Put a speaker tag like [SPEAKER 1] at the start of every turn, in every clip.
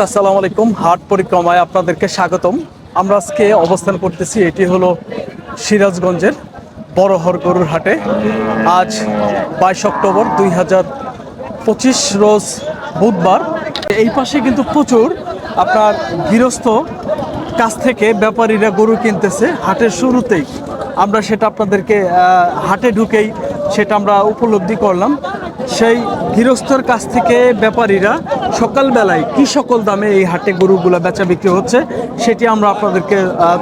[SPEAKER 1] আসসালামু আলাইকুম। হাট পরিক্রমায় আপনাদেরকে স্বাগতম। আমরা আজকে অবস্থান করতেছি, এটি হলো সিরাজগঞ্জের বড়হর গরুর হাটে। আজ বাইশ অক্টোবর দুই হাজার পঁচিশ রোজ বুধবার। এই পাশে কিন্তু প্রচুর আপনার গৃহস্থ কাছ থেকে ব্যাপারীরা গরু কিনতেছে হাটের শুরুতেই। আমরা সেটা আপনাদেরকে হাটে ঢুকেই সেটা আমরা উপলব্ধি করলাম। সেই গৃহস্থর কাছ থেকে ব্যাপারীরা সকালবেলায় কি সকল দামে এই হাটে গরুগুলো বেচা বিক্রি হচ্ছে, সেটি আমরা আপনাদেরকে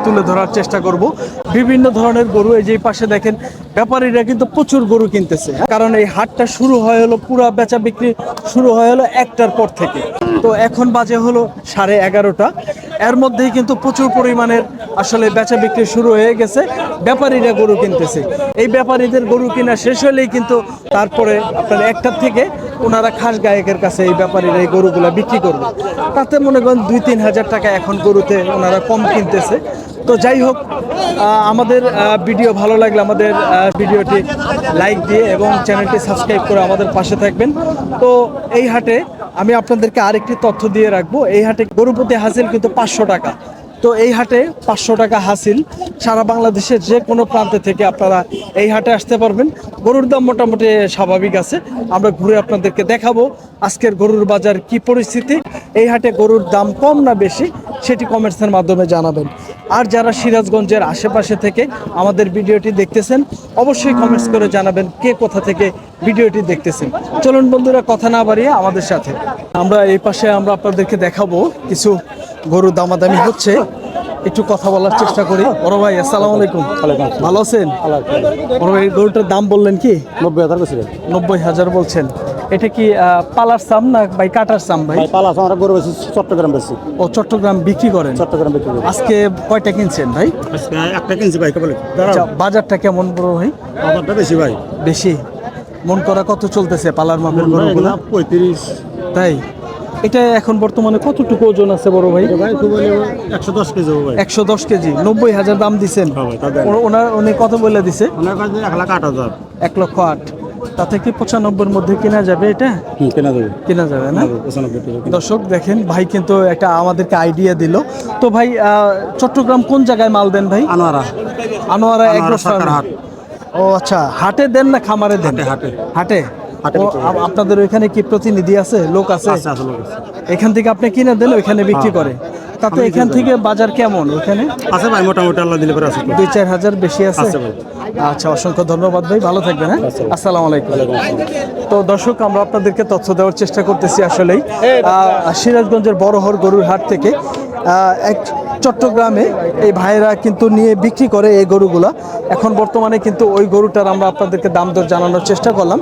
[SPEAKER 1] তুলে ধরার চেষ্টা করব। বিভিন্ন ধরনের গরু এই যে পাশে দেখেন, ব্যাপারীরা কিন্তু প্রচুর গরু কিনতেছে। কারণ এই হাটটা শুরু হয় হলো, পুরা বেচা বিক্রি শুরু হয় হলো একটার পর থেকে। তো এখন বাজে হলো সাড়ে এগারোটা। এর মধ্যেই কিন্তু প্রচুর পরিমাণের আসলে বেচা বিক্রি শুরু হয়ে গেছে। ব্যাপারীরা গরু কিনতেছে। এই ব্যাপারীদের গরু কিনা শেষ হলেই কিন্তু তারপরে আপনার একটার থেকে ওনারা খাস গায়কের কাছে এই ব্যাপারীরা এই গরুগুলা বিক্রি করবে। তাতে মনে করেন দুই তিন হাজার টাকা এখন গরুতে ওনারা কম কিনতেছে। তো যাই হোক আমাদের ভিডিও ভালো লাগলে আমাদের ভিডিওটি লাইক দিয়ে এবং চ্যানেলটি সাবস্ক্রাইব করে আমাদের পাশে থাকবেন। তো এই হাটে আমি আপনাদেরকে আরেকটি তথ্য দিয়ে রাখব। এই হাটে গরু প্রতি হাসিল কিন্তু পাঁচশো টাকা। তো এই হাটে পাঁচশো টাকা হাসিল। সারা বাংলাদেশের যে কোনো প্রান্তে থেকে আপনারা এই হাটে আসতে পারবেন। গরুর দাম মোটামুটি স্বাভাবিক আছে। আমরা ঘুরে আপনাদেরকে দেখাবো আজকের গরুর বাজার কি পরিস্থিতি। এই হাটে গরুর দাম কম না বেশি, সেটি কমেন্টসের মাধ্যমে জানাবেন। আর যারা সিরাজগঞ্জের আশেপাশে থেকে আমাদের ভিডিওটি দেখতেছেন, অবশ্যই কমেন্টস করে জানাবেন কে কোথা থেকে ভিডিওটি দেখতেছেন। চলুন বন্ধুরা, কথা না বাড়িয়ে আমাদের সাথে। আমরা এই পাশে আমরা আপনাদেরকে দেখাবো কিছু গরু দামাদামি হচ্ছে একটু কথা বলার চেষ্টা করি। বড় ভাই আসসালামু আলাইকুম। ভালো আছেন? বড় ভাই গরুটার দাম বললেন কি?
[SPEAKER 2] নব্বই হাজার বেশি
[SPEAKER 1] নব্বই হাজার বলছেন। এটা কি পালার সাম না ভাই কাটার সাম ভাই?
[SPEAKER 2] ভাই পালা আমরা গরু বেশি চট্টগ্রাম বেশি
[SPEAKER 1] ও চট্টগ্রাম বিক্রি করেন?
[SPEAKER 2] চট্টগ্রাম বিক্রি করি।
[SPEAKER 1] আজকে কয়টা কিনছেন ভাই?
[SPEAKER 2] আজকে একটা কিনছি ভাই কেবল
[SPEAKER 1] আচ্ছা, বাজারটা কেমন বড় ভাই?
[SPEAKER 2] বাজারটা বেশি ভাই।
[SPEAKER 1] বেশি? মন করা কত চলতেছে পালার মাপের গরুগুলো?
[SPEAKER 2] পঁয়ত্রিশ।
[SPEAKER 1] তাই? এটা এখন বর্তমানে কতটুকু ওজন আছে বড় ভাই?
[SPEAKER 2] একশো দশ কেজি
[SPEAKER 1] একশো দশ কেজি নব্বই হাজার দাম দিছেন।
[SPEAKER 2] হ্যাঁ তা
[SPEAKER 1] ওনার উনি কত বলে দিছে?
[SPEAKER 2] এক লাখ আট হাজার।
[SPEAKER 1] এক লক্ষ আট। তাতে কি পঁচানব্বইয়ের মধ্যে কিনা যাবে এটা?
[SPEAKER 2] কেনা যাবে।
[SPEAKER 1] কিনা যাবে না? দর্শক দেখেন ভাই কিন্তু একটা আমাদেরকে আইডিয়া দিল। তো ভাই চট্টগ্রাম কোন জায়গায় মাল দেন ভাই?
[SPEAKER 2] আনোয়ারা।
[SPEAKER 1] আনোয়ারা
[SPEAKER 2] হাট।
[SPEAKER 1] ও আচ্ছা হাটে দেন না খামারে দেন?
[SPEAKER 2] হাটে, হাটে।
[SPEAKER 1] আপনাদের ওইখানে কি প্রতিনিধি আছে? লোক আছে। এখান থেকে আপনি কিনে দেন ওইখানে বিক্রি
[SPEAKER 2] হ্যাঁ।
[SPEAKER 1] করে। তাতে এখান থেকে বাজার কেমন ওখানে
[SPEAKER 2] আছে ভাই মোটামুটি আল্লাহ দিলে আছে।
[SPEAKER 1] দুই চার হাজার বেশি আছে? আচ্ছা অসংখ্য ধন্যবাদ ভাই ভালো থাকবেন হ্যাঁ?
[SPEAKER 2] আচ্ছা।
[SPEAKER 1] আসসালামু আলাইকুম। তো দর্শক আমরা আপনাদেরকে তথ্য দেওয়ার চেষ্টা করতেছি আসলেই। আহ, সিরাজগঞ্জের বড়হর গরুর হাট থেকে আহ, এক চট্টগ্রামে এই ভাইয়েরা কিন্তু নিয়ে বিক্রি করে এই গরুগুলা। এখন বর্তমানে কিন্তু ওই গরুটার আমরা আপনাদেরকে দাম দর জানানোর চেষ্টা করলাম।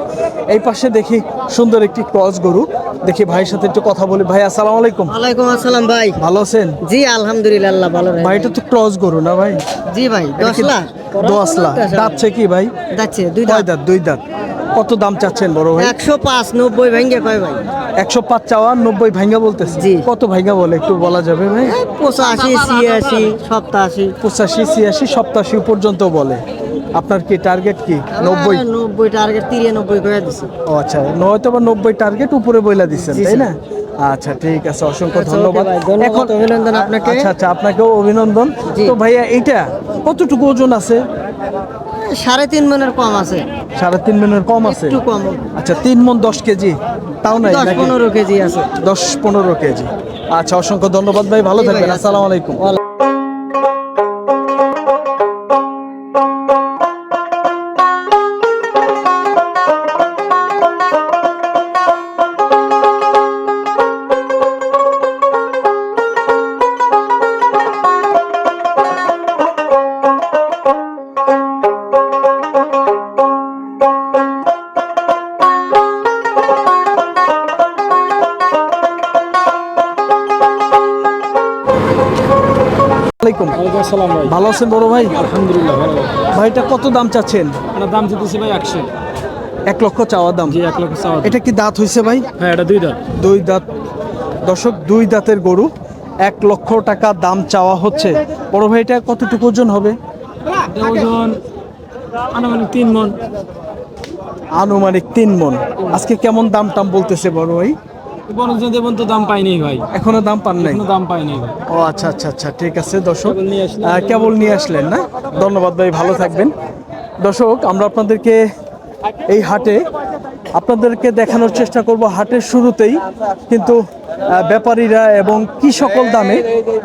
[SPEAKER 1] এই পাশে দেখি সুন্দর একটি ক্রস গরু। দেখি ভাইয়ের সাথে একটু কথা বলি। ভাই আসসালামু আলাইকুম।
[SPEAKER 3] ওয়ালাইকুম আসসালাম ভাই।
[SPEAKER 1] ভালো আছেন?
[SPEAKER 3] জি আলহামদুলিল্লাহ ভালো
[SPEAKER 1] ভাই এটা তো ক্রস গরু না ভাই?
[SPEAKER 3] জি ভাই
[SPEAKER 1] এটা কি
[SPEAKER 3] দশলা
[SPEAKER 1] দশলা দাঁতছে কি ভাই?
[SPEAKER 3] যাচ্ছে দুই
[SPEAKER 1] দাঁত? দুই দাঁত। কত দাম চাচ্ছেন বড় ভাই?
[SPEAKER 3] একশো পাঁচ নব্বই ভেঙ্গে কয় ভাই?
[SPEAKER 1] একশো পাঁচ চাওয়া নব্বই ভাঙ্গা বলতেছে।
[SPEAKER 3] জি।
[SPEAKER 1] কত ভাঙ্গা বলে একটু বলা যাবে ভাই?
[SPEAKER 3] পঁচাশি ছিয়াশি সপ্তাশি।
[SPEAKER 1] পঁচাশি ছিয়াশি সপ্তাশি পর্যন্ত বলে। আপনার কি টার্গেট কি? নব্বই?
[SPEAKER 3] নব্বই টার্গেট তিরানব্বই করে দিছে।
[SPEAKER 1] ও আচ্ছা নয়তো বা নব্বই টার্গেট উপরে বইলা দিচ্ছেন তাই না? আচ্ছা ঠিক আছে অসংখ্য
[SPEAKER 3] আচ্ছা,
[SPEAKER 1] ধন্যবাদ।
[SPEAKER 3] অভিনন্দন আপনাকে।
[SPEAKER 1] আচ্ছা আচ্ছা আপনাকেও অভিনন্দন। তো ভাইয়া এইটা কতটুকু ওজন আছে?
[SPEAKER 3] সাড়ে তিন মনের কম আছে।
[SPEAKER 1] সাড়ে তিন মনের কম আছে?
[SPEAKER 3] একটু কম।
[SPEAKER 1] আচ্ছা তিন মন দশ কেজি তাও নাই
[SPEAKER 3] দশ পনেরো কেজি আছে।
[SPEAKER 1] দশ পনেরো কেজি। আচ্ছা অসংখ্য ধন্যবাদ ভাই ভালো থাকবেন। আসসালামু আলাইকুম।
[SPEAKER 2] আসসালাম ভাই
[SPEAKER 1] ভালো আছেন বড় ভাই?
[SPEAKER 2] আলহামদুলিল্লাহ ভালো।
[SPEAKER 1] ভাইটা কত দাম চাচ্ছেন?
[SPEAKER 2] আপনার দাম দিতেছি ভাই একশো।
[SPEAKER 1] এক লক্ষ চাওয়া দাম।
[SPEAKER 2] জি এক লক্ষ চাওয়া
[SPEAKER 1] এটা কি দাঁত হয়েছে ভাই?
[SPEAKER 2] হ্যাঁ এটা দুই দাম
[SPEAKER 1] দুই দাঁত। দর্শক দুই দাঁতের গরু এক লক্ষ টাকা দাম চাওয়া হচ্ছে। বড় ভাই এটা কতটুকু ওজন হবে?
[SPEAKER 2] ওজন আনুমানিক তিন মন।
[SPEAKER 1] আনুমানিক তিন মন। আজকে কেমন দাম টাম বলতেছে বড় ভাই?
[SPEAKER 2] দাম পাইনি ভাই।
[SPEAKER 1] এখনও দাম পান নাই?
[SPEAKER 2] দাম পাইনি
[SPEAKER 1] ও আচ্ছা আচ্ছা আচ্ছা ঠিক আছে দর্শক।
[SPEAKER 2] কেবল নিয়ে
[SPEAKER 1] আসলেন না? ধন্যবাদ ভাই ভালো থাকবেন। দর্শক আমরা আপনাদেরকে এই হাটে আপনাদেরকে দেখানোর চেষ্টা করব। হাটের শুরুতেই কিন্তু ব্যাপারীরা এবং কি সকল দামে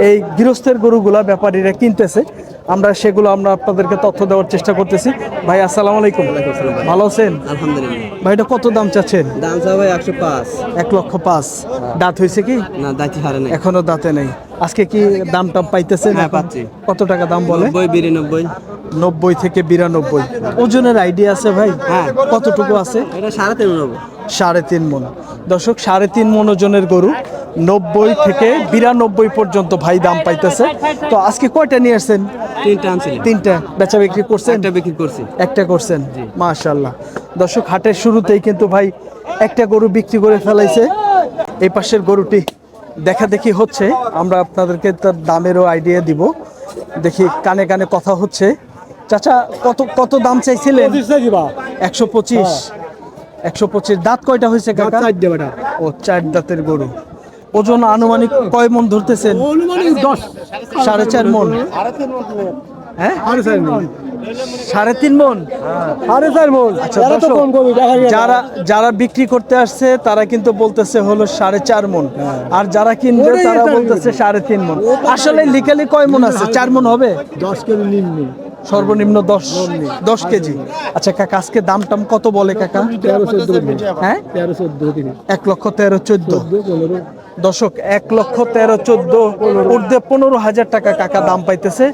[SPEAKER 1] এই গৃহস্থের গরুগুলা ব্যাপারীরা কিনতেছে আমরা সেগুলো আমরা আপনাদেরকে তথ্য দেওয়ার চেষ্টা করতেছি। ভাই আসসালামু আলাইকুম। ভালো আছেন?
[SPEAKER 3] আলহামদুলিল্লাহ।
[SPEAKER 1] ভাই এটা কত দাম চাচ্ছেন?
[SPEAKER 3] দাম চা ভাই একশো পাঁচ।
[SPEAKER 1] এক লক্ষ পাঁচ। দাঁত হয়েছে কি?
[SPEAKER 3] না দাঁতি হারে নাই।
[SPEAKER 1] এখনও দাঁতে নেই। আজকে কি দাম টাম পাইতেছেন?
[SPEAKER 3] হ্যাঁ, পাচ্ছি।
[SPEAKER 1] কত টাকা দাম বলে?
[SPEAKER 3] নব্বই বিরানব্বই।
[SPEAKER 1] নব্বই থেকে বিরানব্বই। ওজনের আইডিয়া আছে ভাই?
[SPEAKER 3] হ্যাঁ।
[SPEAKER 1] কতটুকু আছে?
[SPEAKER 3] এটা সাড়ে নেব
[SPEAKER 1] সাড়ে তিন মন। দর্শক সাড়ে তিন মন ওজনের গরু। নব্বই থেকে বিরানব্বই পর্যন্ত ভাই দাম পাইতেছে। তো আজকে কয়টা নিয়ে আসছেন?
[SPEAKER 3] তিনটা আনছিলেন
[SPEAKER 1] তিনটা। বেচা বিক্রি করছেন?
[SPEAKER 3] একটা বিক্রি করছি।
[SPEAKER 1] একটা করছেন? মাশাল্লাহ দর্শক হাটের শুরুতেই কিন্তু ভাই একটা গরু বিক্রি করে ফেলাইছে। এই পাশের গরুটি দেখা দেখি হচ্ছে। আমরা আপনাদেরকে তার দামেরও আইডিয়া দিব। দেখি কানে কানে কথা হচ্ছে। চাচা কত কত দাম চাইছিলেন? একশো পঁচিশ। একশো পঁচিশ দাঁত কয়টা হয়েছে কাকা? ও চার দাঁতের গরু। ওজন আনুমানিক কয় মন ধরতেছেন? সাড়ে চার মন। হ্যাঁ? সাড়ে তিন মন? সাড়ে চার মন। আচ্ছা যারা যারা বিক্রি করতে আসছে তারা কিন্তু বলতেছে হলো সাড়ে চার মন। আর যারা কিনবে তারা বলতেছে সাড়ে তিন মন। আসলে লিকালি কয় মন আছে? চার মন হবে?
[SPEAKER 2] দশ কেজি নিম্ন।
[SPEAKER 1] সর্বনিম্ন দশ দশ কেজি। আচ্ছা কাকা আজকে দাম টাম কত বলে কাকা?
[SPEAKER 2] তেরো চোদ্দ
[SPEAKER 1] হ্যাঁ? এক লক্ষ তেরো চোদ্দ। দশক এক লক্ষ তেরো চোদ্দ। ঊর্ধ্বে পনেরো হাজার টাকা কাকা দাম পাইতেছে।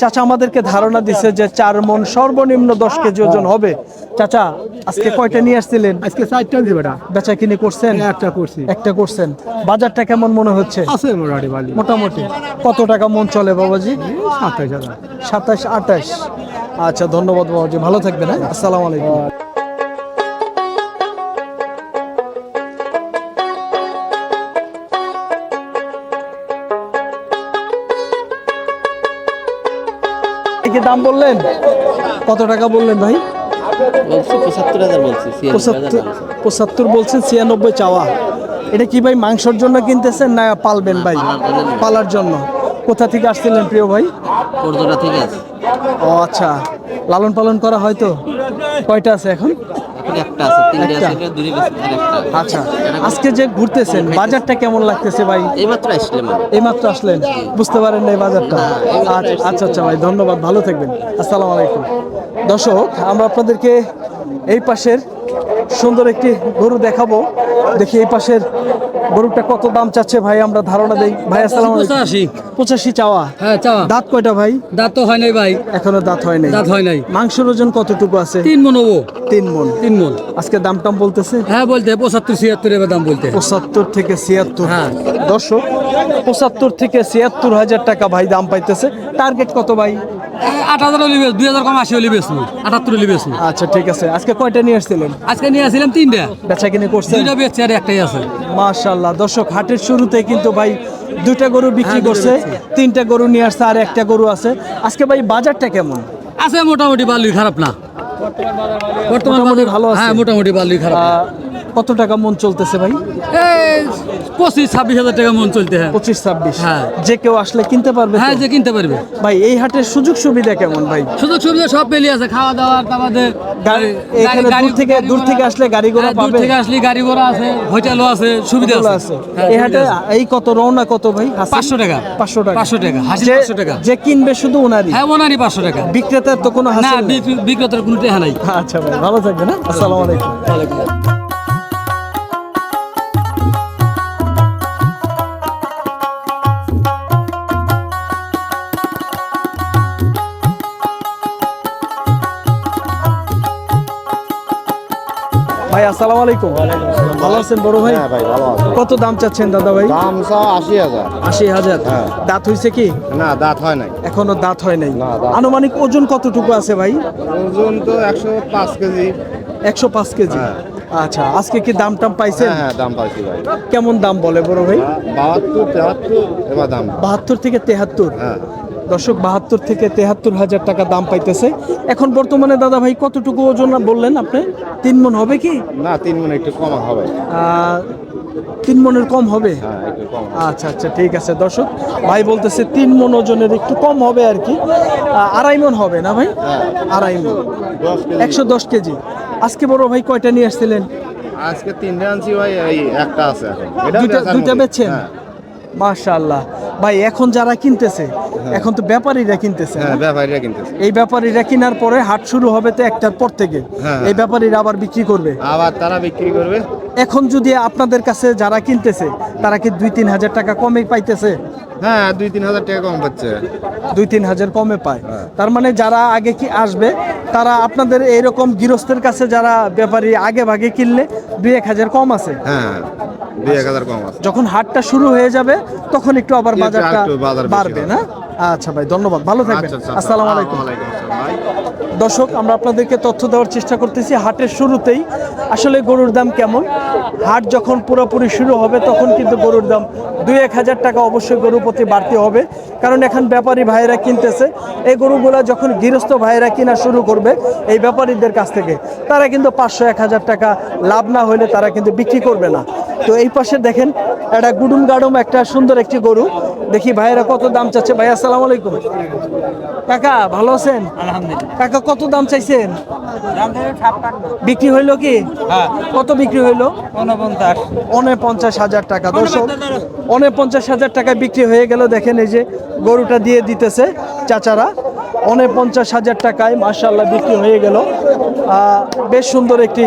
[SPEAKER 1] চাচা আমাদেরকে ধারণা দিছে যে চার মন সর্বনিম্ন দশ কেজি ওজন হবে। চাচা আজকে কয়টা নিয়ে আসছিলেন?
[SPEAKER 2] আজকে চারটা দিবে বেটা
[SPEAKER 1] বেচা কিনে করছেন?
[SPEAKER 2] একটা করছি।
[SPEAKER 1] একটা করছেন। বাজারটা কেমন মনে হচ্ছে?
[SPEAKER 2] আছে মোটামুটি ভালো।
[SPEAKER 1] মোটামুটি। কত টাকা মন চলে বাবাজি?
[SPEAKER 2] সাতাইশ হাজার।
[SPEAKER 1] সাতাশ আঠাশ। আচ্ছা ধন্যবাদ বাবাজি। ভালো থাকবেন হ্যাঁ? আসসালামু আলাইকুম। দাম বললেন? কত টাকা বললেন ভাই?
[SPEAKER 3] পঁচাত্তর
[SPEAKER 1] বলছেন ছিয়ানব্বই চাওয়া। এটা কি ভাই মাংসর জন্য কিনতেছেন না পালবেন ভাই? পালার জন্য কোথা থেকে আসছিলেন প্রিয় ভাই?
[SPEAKER 3] থেকে
[SPEAKER 1] ও আচ্ছা লালন পালন করা হয়তো কয়টা আছে এখন?
[SPEAKER 3] একটা আছে তিনটা আছে এটা দূরে বেশি আর একটা।
[SPEAKER 1] আচ্ছা আজকে যে ঘুরতেছেন বাজারটা কেমন লাগতেছে ভাই?
[SPEAKER 3] এইমাত্র আসলেন
[SPEAKER 1] এইমাত্র আসলেন? বুঝতে পারেন না এই বাজারটা আচ্ছা আচ্ছা আচ্ছা ভাই ধন্যবাদ ভালো থাকবেন। আসসালামু আলাইকুম। দর্শক আমরা আপনাদেরকে এই পাশের সুন্দর একটি গরু দেখাবো। দেখি এই পাশের গরুটা কত দাম চাচ্ছে ভাই? আমরা ধারণা দেই। ভাই আসসালামু আলাইকুম।
[SPEAKER 2] পঁচাশি।
[SPEAKER 1] পঁচাশি চাওয়া?
[SPEAKER 2] হ্যাঁ চাওয়া।
[SPEAKER 1] দাঁত কয়টা ভাই?
[SPEAKER 2] দাঁত তো হয় নাই ভাই।
[SPEAKER 1] এখনও দাঁত হয় নাই।
[SPEAKER 2] দাঁত হয় নাই।
[SPEAKER 1] মাংসের ওজন কতটুকু আছে?
[SPEAKER 2] তিন মন হব।
[SPEAKER 1] তিন মন।
[SPEAKER 2] তিন মন।
[SPEAKER 1] আজকে দাম টাম বলতেছে?
[SPEAKER 2] হ্যাঁ বলতে পঁচাত্তর ছিয়াত্তর এবার দাম বলতে।
[SPEAKER 1] পঁচাত্তর থেকে ছিয়াত্তর।
[SPEAKER 2] হ্যাঁ।
[SPEAKER 1] দর্শক পঁচাত্তর থেকে ছিয়াত্তর হাজার টাকা ভাই দাম পাইতেছে। টার্গেট কত ভাই?
[SPEAKER 2] আট হাজার হলি বেশ দুই হাজার কম আশি হলি বেশ আটাত্তর হলি বেশ
[SPEAKER 1] আচ্ছা ঠিক আছে। আজকে কয়টা নিয়ে আসছিলেন?
[SPEAKER 2] আজকে নিয়ে আসছিলাম তিনটা।
[SPEAKER 1] বেচা কিনে করছেন?
[SPEAKER 2] দুইটা বেচছে আর একটাই আছে।
[SPEAKER 1] মাশাল্লাহ দর্শক হাটের শুরুতে কিন্তু ভাই দুইটা গরু বিক্রি
[SPEAKER 2] হ্যাঁ,
[SPEAKER 1] করছে তিনটা গরু নিয়ে আসছে আর একটা গরু আছে। আজকে ভাই বাজারটা কেমন?
[SPEAKER 2] আছে মোটামুটি বালুই খারাপ না। বর্তমান বাজার-
[SPEAKER 1] ভালো আছে।
[SPEAKER 2] হ্যাঁ মোটামুটি বালুই খারাপ।
[SPEAKER 1] কত টাকা মন চলতেছে ভাই?
[SPEAKER 2] পঁচিশ ছাব্বিশ হাজার টাকা মন চলতে হ্যাঁ।
[SPEAKER 1] পঁচিশ ছাব্বিশ।
[SPEAKER 2] হ্যাঁ।
[SPEAKER 1] যে কেউ আসলে কিনতে পারবে
[SPEAKER 2] হ্যাঁ যে কিনতে পারবে।
[SPEAKER 1] ভাই এই হাটের সুযোগ সুবিধা কেমন ভাই?
[SPEAKER 2] সুযোগ সুবিধা সব পেলি আছে খাওয়া দাওয়া তারপরে
[SPEAKER 1] গাড়ি- এখানে দূর থেকে দূর থেকে আসলে গাড়ি ঘোড়া
[SPEAKER 2] হ্যাঁ, দূর
[SPEAKER 1] পাবে।
[SPEAKER 2] থেকে আসলে গাড়ি ঘোড়া আছে হোটেলও আছে সুবিধা আছে। হ্যাঁ,
[SPEAKER 1] এই হাটে এই কত রওনা কত ভাই? হাসিল?
[SPEAKER 2] পাঁচশো টাকা।
[SPEAKER 1] পাঁচশো টাকা।
[SPEAKER 2] পাঁচশো টাকা হাসিল
[SPEAKER 1] যে-
[SPEAKER 2] পাঁচশো টাকা।
[SPEAKER 1] যে কিনবে শুধু ওনারই?
[SPEAKER 2] হ্যাঁ ওনারই পাঁচশো টাকা।
[SPEAKER 1] বিক্রেতার তো কোনো
[SPEAKER 2] না
[SPEAKER 1] নেই।
[SPEAKER 2] বিক্রি- বিক্রেতার কোনো টাকা নাই।
[SPEAKER 1] আচ্ছা ভাই ভালো থাকবেন হ্যাঁ? আসসালামু আলাইকুম। ভাই আসসালামু আলাইকুম। ভালো আছেন বড় ভাই?
[SPEAKER 4] হ্যাঁ ভাই ভালো
[SPEAKER 1] কত দাম চাচ্ছেন দাদা ভাই?
[SPEAKER 4] দাম আশি হাজার।
[SPEAKER 1] আশি হাজার।
[SPEAKER 4] হ্যাঁ।
[SPEAKER 1] দাঁত হয়েছে কি?
[SPEAKER 4] না দাঁত হয় নাই।
[SPEAKER 1] এখনও দাঁত হয় নাই। আনুমানিক ওজন কতটুকু আছে ভাই?
[SPEAKER 4] ওজন তো একশো পাঁচ কেজি।
[SPEAKER 1] একশো পাঁচ কেজি।
[SPEAKER 4] হ্যাঁ।
[SPEAKER 1] আচ্ছা আজকে কি দাম টাম পাইছেন?
[SPEAKER 4] হ্যাঁ হ্যাঁ দাম পাইছি ভাই।
[SPEAKER 1] কেমন দাম বলে বড় ভাই?
[SPEAKER 4] বাহাত্তর তেহাত্তর এবার দাম।
[SPEAKER 1] বাহাত্তর থেকে তেহাত্তর।
[SPEAKER 4] হ্যাঁ।
[SPEAKER 1] দর্শক বাহাত্তর থেকে তেহাত্তর হাজার টাকা দাম পাইতেছে। এখন বর্তমানে দাদা ভাই কতটুকু ওজন বললেন আপনি? তিন মন হবে কি?
[SPEAKER 4] না তিন মিনিট একটু কমা হবে।
[SPEAKER 1] তিন মনের কম হবে?
[SPEAKER 4] হ্যাঁ কম
[SPEAKER 1] আচ্ছা আচ্ছা ঠিক আছে দর্শক। ভাই বলতেছে তিন মন ওজনের একটু কম হবে আর কি। আড়াই মন হবে না ভাই? আড়াই মন। একশো দশ কেজি। আজকে বড় ভাই কয়টা নিয়ে আসছিলেন?
[SPEAKER 4] আজকে তিনটে আনছি ভাই একটা আছে
[SPEAKER 1] দুইটা। বেচছেন?
[SPEAKER 4] হ্যাঁ,
[SPEAKER 1] মাশাআল্লাহ। ভাই এখন যারা কিনতেছে এখন তো ব্যাপারীরা কিনতেছে
[SPEAKER 4] হ্যাঁ ব্যাপারীরা কিনতেছে।
[SPEAKER 1] এই ব্যাপারীরা কেনার পরে হাট শুরু হবে তো একটার পর থেকে।
[SPEAKER 4] হ্যাঁ।
[SPEAKER 1] এই ব্যাপারীরা আবার বিক্রি করবে?
[SPEAKER 4] আবার তারা বিক্রি করবে।
[SPEAKER 1] এখন যদি আপনাদের কাছে যারা কিনতেছে তারা কি দুই তিন হাজার টাকা কমে পাইতেছে?
[SPEAKER 4] হ্যাঁ দুই তিন হাজার টাকা কম পাচ্ছে।
[SPEAKER 1] দুই তিন হাজার কমে পায়।
[SPEAKER 4] হ্যাঁ।
[SPEAKER 1] তার মানে যারা আগে কি আসবে তারা আপনাদের এইরকম গৃহস্থের কাছে যারা ব্যাপারী আগে ভাগে কিনলে দুই এক হাজার কম আছে।
[SPEAKER 4] হ্যাঁ দুই এক হাজার কম আছে।
[SPEAKER 1] যখন হাটটা শুরু হয়ে যাবে তখন একটু আবার বাজারটা বাড়বে না? আচ্ছা ভাই ধন্যবাদ। ভালো থাকবেন।
[SPEAKER 4] আচ্ছা আচ্ছা।
[SPEAKER 1] আসসালামু আলাইকুম। দর্শক আমরা আপনাদেরকে তথ্য দেওয়ার চেষ্টা করতেছি হাটের শুরুতেই। আসলে গরুর দাম কেমন? হাট যখন পুরোপুরি শুরু হবে তখন কিন্তু গরুর দাম দুই এক হাজার টাকা অবশ্যই গরু প্রতি বাড়তে হবে। কারণ এখন ব্যাপারী ভাইয়েরা কিনতেছে। এই গরুগুলা যখন গৃহস্থ ভাইয়েরা কিনা শুরু করবে এই ব্যাপারীদের কাছ থেকে তারা কিন্তু পাঁচশো এক হাজার টাকা লাভ না হলে তারা কিন্তু বিক্রি করবে না। তো এই পাশে দেখেন একটা গুডুম গাডুম একটা সুন্দর একটি গরু। দেখি ভাইয়েরা কত দাম চাচ্ছে। ভাই আসসালামু আলাইকুম। কাকা ভালো আছেন? কাকা কত দাম চাইছেন? বিক্রি হইল কি?
[SPEAKER 2] হ্যাঁ।
[SPEAKER 1] কত বিক্রি হইল?
[SPEAKER 2] উনপঞ্চাশ
[SPEAKER 1] অনে পঞ্চাশ হাজার টাকা। দর্শক অনে পঞ্চাশ হাজার টাকা বিক্রি হয়ে গেল। দেখেন এই যে গরুটা দিয়ে দিতেছে চাচারা। অনে পঞ্চাশ হাজার টাকায় মার্শাল্লাহ বিক্রি হয়ে গেল। বেশ সুন্দর একটি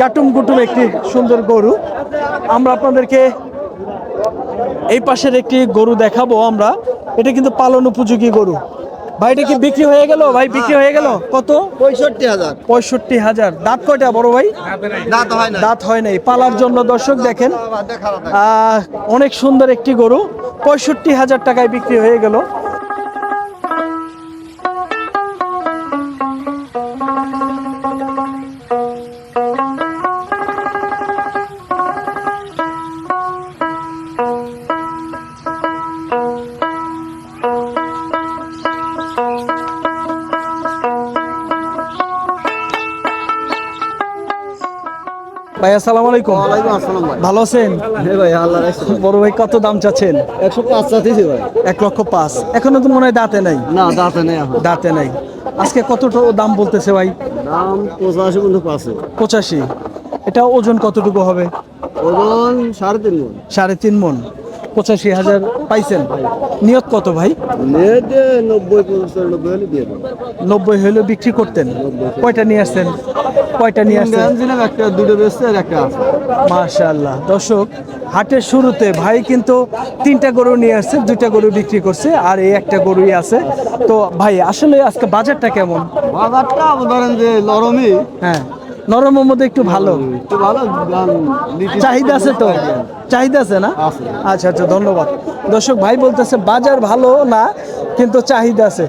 [SPEAKER 1] গাটুম গুটুম একটি সুন্দর গরু। আমরা আপনাদেরকে এই পাশের একটি গরু দেখাবো আমরা। এটা কিন্তু পালন উপযোগী গরু। ভাই এটা কি বিক্রি হয়ে গেল? ভাই বিক্রি হয়ে গেল? কত?
[SPEAKER 4] পঁয়ষট্টি হাজার।
[SPEAKER 1] পঁয়ষট্টি হাজার। দাঁত কয়টা বড় ভাই?
[SPEAKER 4] দাঁত হয় না
[SPEAKER 1] দাঁত হয় নাই। পালার জন্য দর্শক দেখেন আহ, অনেক সুন্দর একটি গরু। পঁয়ষট্টি হাজার টাকায় বিক্রি হয়ে গেল। ভাই আসসালামু আলাইকুম।
[SPEAKER 4] আসসালাম ভাই।
[SPEAKER 1] ভালো আছেন?
[SPEAKER 4] হ্যাঁ ভাই আল্লাহ
[SPEAKER 1] বড় ভাই কত দাম চাচ্ছেন?
[SPEAKER 4] একশো পাঁচ চাচ্ছি ভাই।
[SPEAKER 1] এক লক্ষ পাঁচ। এখনও তো মনে হয় দাঁতে নাই।
[SPEAKER 4] না দাঁতে নেই
[SPEAKER 1] দাঁতে নাই। আজকে কত দাম বলতেছে ভাই?
[SPEAKER 4] দাম পঁচাশি পর্যন্ত পাচ্ছে।
[SPEAKER 1] পঁচাশি। এটা ওজন কতটুকু হবে?
[SPEAKER 4] ওজন সাড়ে তিন মন।
[SPEAKER 1] সাড়ে তিন মন। পঁচাশি হাজার পাইছেন। নিয়ত কত ভাই?
[SPEAKER 4] নব্বই হলে
[SPEAKER 1] বিক্রি করতেন। কয়টা নিয়ে আসছেন? কয়টা নিয়ে আসছেন?
[SPEAKER 4] একটা দুটো বেচছে আর একটা আছে।
[SPEAKER 1] দর্শক হাটের শুরুতে ভাই কিন্তু তিনটা গরু নিয়ে আসছে দুইটা গরু বিক্রি করছে আর এই একটা গরুই আছে। তো ভাই আসলে আজকে বাজারটা কেমন?
[SPEAKER 4] বাজারটা ধরেন যে নরমই।
[SPEAKER 1] হ্যাঁ। নরমের মধ্যে একটু ভালো। চাহিদা আছে তো? চাহিদা আছে না? আচ্ছা আচ্ছা ধন্যবাদ। দর্শক ভাই বলতেছে বাজার ভালো না কিন্তু চাহিদা আছে।